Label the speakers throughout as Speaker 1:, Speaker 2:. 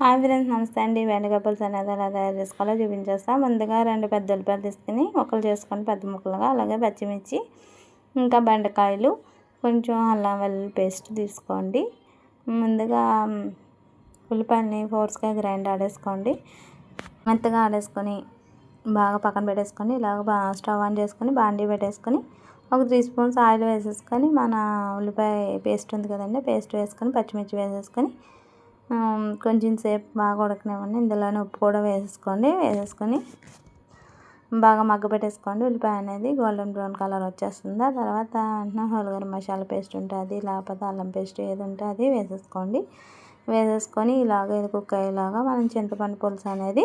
Speaker 1: Hi friends నమస్తే అండి. బెండకాయ పులుసు అనేది ఎలా తయారు చేసుకోవాలో చూపించేస్తాను ముందుగా రెండు పెద్ద ఉల్లిపాయలు తీసుకుని ముక్కలు చేసుకొని పెద్ద ముక్కలుగా అలాగే పచ్చిమిర్చి ఇంకా బెండకాయలు కొంచెం అల్లం వెల్లుల్లి పేస్ట్ తీసుకోండి. ముందుగా ఉల్లిపాయలని ఫోర్స్గా గ్రైండ్ ఆడేసుకోండి. మెత్తగా ఆడేసుకొని బాగా పక్కన పెట్టేసుకొని ఇలాగ బాగా స్టవ్ ఆన్ చేసుకొని బాండీ పెట్టేసుకొని ఒక త్రీ స్పూన్స్ ఆయిల్ వేసేసుకొని మన ఉల్లిపాయ పేస్ట్ ఉంది కదండి పేస్ట్ వేసుకొని పచ్చిమిర్చి వేసేసుకొని కొంచెం సేపు బాగా ఉడకనివ్వండి. ఇందులోనే ఉప్పు కూడా వేసేసుకోండి. వేసేసుకొని బాగా మగ్గ పెట్టేసుకోండి. ఉల్లిపాయ అనేది గోల్డెన్ బ్రౌన్ కలర్ వచ్చేస్తుంది. ఆ తర్వాత హోల్గరం మసాలా పేస్ట్ ఉంటుంది లేకపోతే అల్లం పేస్ట్ ఏది ఉంటే అది వేసేసుకోండి. వేసేసుకొని ఇలాగ ఇది కుక్ అయ్యేలాగా మనం చింతపండు పులుసు అనేది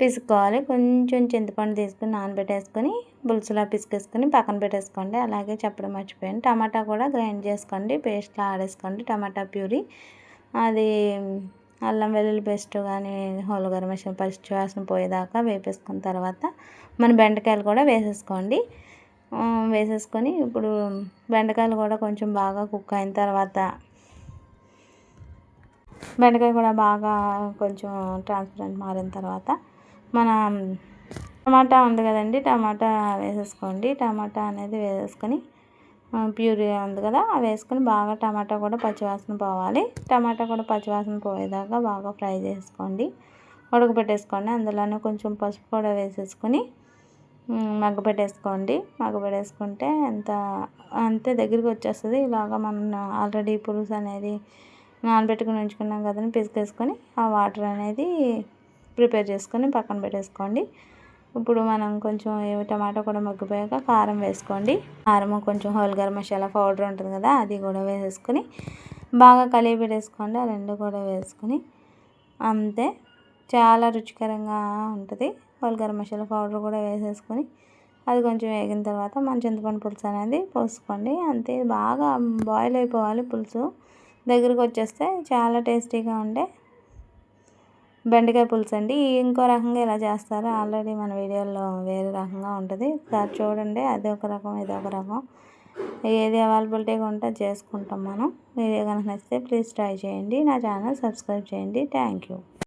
Speaker 1: పిసుకోవాలి కొంచెం చింతపండు తీసుకుని నానబెట్టేసుకొని పులుసులా పిసికేసుకొని పక్కన పెట్టేసుకోండి. అలాగే చెప్పడం మర్చిపోయాను. టమాటా కూడా గ్రైండ్ చేసుకోండి. పేస్ట్లో ఆడేసుకోండి. టమాటా ప్యూరీ అది అల్లం వెల్లుల్లి పేస్ట్ కానీ హోల్ గరం మసాలా పచ్చి వాసన పోయేదాకా వేపేసుకున్న తర్వాత మన బెండకాయలు కూడా వేసేసుకోండి. వేసేసుకొని ఇప్పుడు బెండకాయలు కూడా కొంచెం బాగా కుక్ అయిన తర్వాత బెండకాయ కూడా బాగా కొంచెం ట్రాన్స్పరెంట్ మారిన తర్వాత మన టమాటా ఉంది కదండి టమాటా వేసేసుకోండి. టమాటా అనేది వేసేసుకొని ప్యూరీ ఉంది కదా అవి వేసుకొని బాగా టమాటా కూడా పచ్చివాసన పోవాలి. టమాటా కూడా పచ్చివాసన పోయేదాకా బాగా ఫ్రై చేసుకోండి. ఉడకబెట్టేసుకోండి. అందులోనే కొంచెం పసుపు కూడా వేసేసుకొని మగ్గపెట్టేసుకోండి మగ్గపెట్టేసుకుంటే ఎంత అంతే దగ్గరికి వచ్చేస్తుంది. ఇలాగ మనం ఆల్రెడీ పులుసు అనేది నానబెట్టుకుని ఉంచుకున్నాం కదండి పిసికేసుకొని ఆ వాటర్ అనేది ప్రిపేర్ చేసుకొని పక్కన పెట్టేసుకోండి. ఇప్పుడు మనం కొంచెం టమాటా కూడా మగ్గిపోయాక కారం వేసుకోండి. కారం కొంచెం హోల్ గరం మసాలా పౌడర్ ఉంటుంది కదా అది కూడా వేసేసుకొని బాగా కలిపి పెట్టేసుకోండి. ఆ రెండు కూడా వేసుకొని అంతే. చాలా రుచికరంగా ఉంటుంది. హోల్ గరం మసాలా పౌడర్ కూడా వేసేసుకొని అది కొంచెం వేగిన తర్వాత మన చింతపండు పులుసు అనేది పోసుకోండి. అంతే బాగా బాయిల్ అయిపోవాలి పులుసు. దగ్గరకు వచ్చేస్తే చాలా టేస్టీగా ఉండే బెండకాయ పులుసు అండి. ఇంకో రకంగా ఇలా చేస్తారు ఆల్రెడీ మన వీడియోలో వేరే రకంగా ఉంటుంది. ఒకసారి చూడండి. అది ఒక రకం ఇది ఒక రకం. ఏది అవైలబిలిటీగా ఉంటే చేసుకుంటాం మనం. వీడియో కనుక నచ్చితే ప్లీజ్ ట్రై చేయండి. నా ఛానల్ సబ్స్క్రైబ్ చేయండి. Thank you.